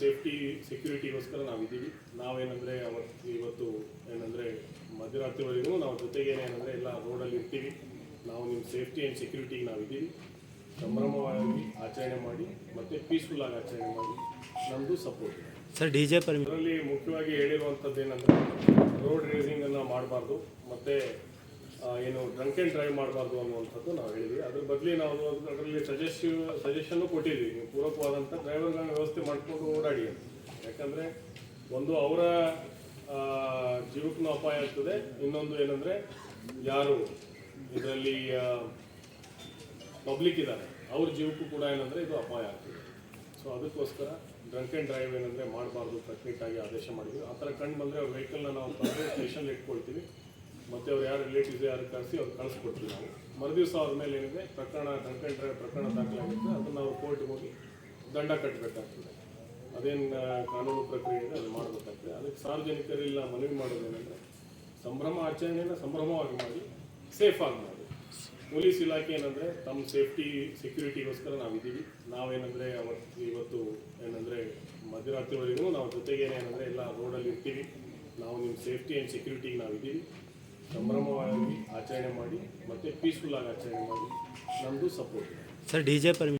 Safety ಸೆಕ್ಯೂರಿಟಿಗೋಸ್ಕರ ನಾವಿದ್ದೀವಿ. ನಾವೇನಂದರೆ ಅವತ್ತು ಇವತ್ತು ಏನಂದರೆ ಮಧ್ಯರಾತ್ರಿವರೆಗೂ ನಾವು ಜೊತೆಗೆ ಏನಂದರೆ ಎಲ್ಲ ರೋಡಲ್ಲಿ ಇರ್ತೀವಿ. ನಾವು ನಿಮ್ಮ ಸೇಫ್ಟಿ ಆ್ಯಂಡ್ ಸೆಕ್ಯೂರಿಟಿಗೆ ನಾವಿದ್ದೀವಿ. ಸಂಭ್ರಮವಾಗಿ ಆಚರಣೆ ಮಾಡಿ ಮತ್ತು ಪೀಸ್ಫುಲ್ಲಾಗಿ ಆಚರಣೆ ಮಾಡಿ ನಮ್ಮದು ಸಪೋರ್ಟ್ ಸರ್ ಡಿ ಜೆ ಅದರಲ್ಲಿ ಮುಖ್ಯವಾಗಿ ಹೇಳಿರುವಂಥದ್ದು ಏನಂದರೆ ರೋಡ್ ರೇಸಿಂಗನ್ನು ಮಾಡಬಾರ್ದು. ಮತ್ತು ಏನು ಡ್ರಂಕ್ ಆ್ಯಂಡ್ ಡ್ರೈವ್ ಮಾಡಬಾರ್ದು ಅನ್ನುವಂಥದ್ದು ನಾವು ಹೇಳಿದ್ವಿ. ಅದ್ರ ಬದಲಿ ನಾವು ಅದರಲ್ಲಿ ಸಜೆಸ್ಟಿವ್ ಸಜೆಷನ್ನು ಕೊಟ್ಟಿದ್ವಿ. ನೀವು ಪೂರಕವಾದಂಥ ಡ್ರೈವರ್ಗಳನ್ನ ವ್ಯವಸ್ಥೆ ಮಾಡಿಕೊಂಡು ಓಡಾಡಿ ಅಂತ. ಯಾಕಂದರೆ ಒಂದು ಅವರ ಜೀವಕ್ಕೂ ಅಪಾಯ ಆಗ್ತದೆ. ಇನ್ನೊಂದು ಏನಂದರೆ ಯಾರು ಇದರಲ್ಲಿ ಪಬ್ಲಿಕ್ ಇದ್ದಾರೆ, ಅವ್ರ ಜೀವಕ್ಕೂ ಕೂಡ ಏನಂದರೆ ಇದು ಅಪಾಯ ಆಗ್ತದೆ. ಸೊ ಅದಕ್ಕೋಸ್ಕರ ಡ್ರಂಕ್ ಆ್ಯಂಡ್ ಡ್ರೈವ್ ಏನಂದರೆ ಮಾಡಬಾರ್ದು ಆಗಿ ಆದೇಶ ಮಾಡಿದ್ವಿ. ಆ ಥರ ಕಂಡು ಬಂದರೆ ಅವ್ರ ವೆಹಿಕಲ್ನ ನಾವು ತಂದು ಸ್ಟೇಷನ್ಲಿ ಇಟ್ಕೊಳ್ತೀವಿ. ಮತ್ತು ಅವ್ರು ಯಾರು ರಿಲೇಟಿವ್ಸ್ ಯಾರು ಕರೆಸಿ ಅವ್ರು ಕಳಿಸ್ಕೊಡ್ತೀವಿ ನಾವು. ಮರುದಿವಸ ಅವ್ರ ಮೇಲೆ ಏನಿದೆ, ಪ್ರಕರಣ ಕಂಟೆಂಟ್ರೆ ಪ್ರಕರಣ ದಾಖಲಾಗುತ್ತೆ. ಅದನ್ನು ನಾವು ಕೋರ್ಟ್ಗೆ ಹೋಗಿ ದಂಡ ಕಟ್ಟಬೇಕಾಗ್ತದೆ ಅದೇನು ಕಾನೂನು ಪ್ರಕ್ರಿಯೆ ಅದು ಮಾಡಬೇಕಾಗ್ತದೆ. ಅದಕ್ಕೆ ಸಾರ್ವಜನಿಕರಿಲ್ಲ ಮನವಿ ಮಾಡೋದೇನೆಂದರೆ ಸಂಭ್ರಮ ಆಚರಣೆಯನ್ನು ಸಂಭ್ರಮವಾಗಿ ಮಾಡಿ ಸೇಫ್ ಆಗಿ ಮಾಡಿ. ಪೊಲೀಸ್ ಇಲಾಖೆ ಏನಂದರೆ ತಮ್ಮ ಸೇಫ್ಟಿ ಸೆಕ್ಯೂರಿಟಿಗೋಸ್ಕರ ನಾವಿದ್ದೀವಿ. ನಾವೇನಂದರೆ ಅವತ್ತು ಇವತ್ತು ಏನಂದರೆ ಮಧ್ಯರಾತ್ರಿವರೆಗೂ ನಾವು ಜೊತೆಗೆ ಏನಂದರೆ ಎಲ್ಲ ರೋಡಲ್ಲಿ ಇರ್ತೀವಿ. ನಾವು ನಿಮ್ಮ ಸೇಫ್ಟಿ ಆ್ಯಂಡ್ ಸೆಕ್ಯೂರಿಟಿಗೆ ನಾವಿದ್ದೀವಿ. ಸಂಭ್ರಮವಾಗಿ ಆಚರಣೆ ಮಾಡಿ ಮತ್ತು ಪೀಸ್ಫುಲ್ ಆಗಿ ಆಚರಣೆ ಮಾಡಿ. ನಮ್ಮದು ಸಪೋರ್ಟ್ ಸರ್ ಡಿ ಜೆ ಪರ್ಮಿ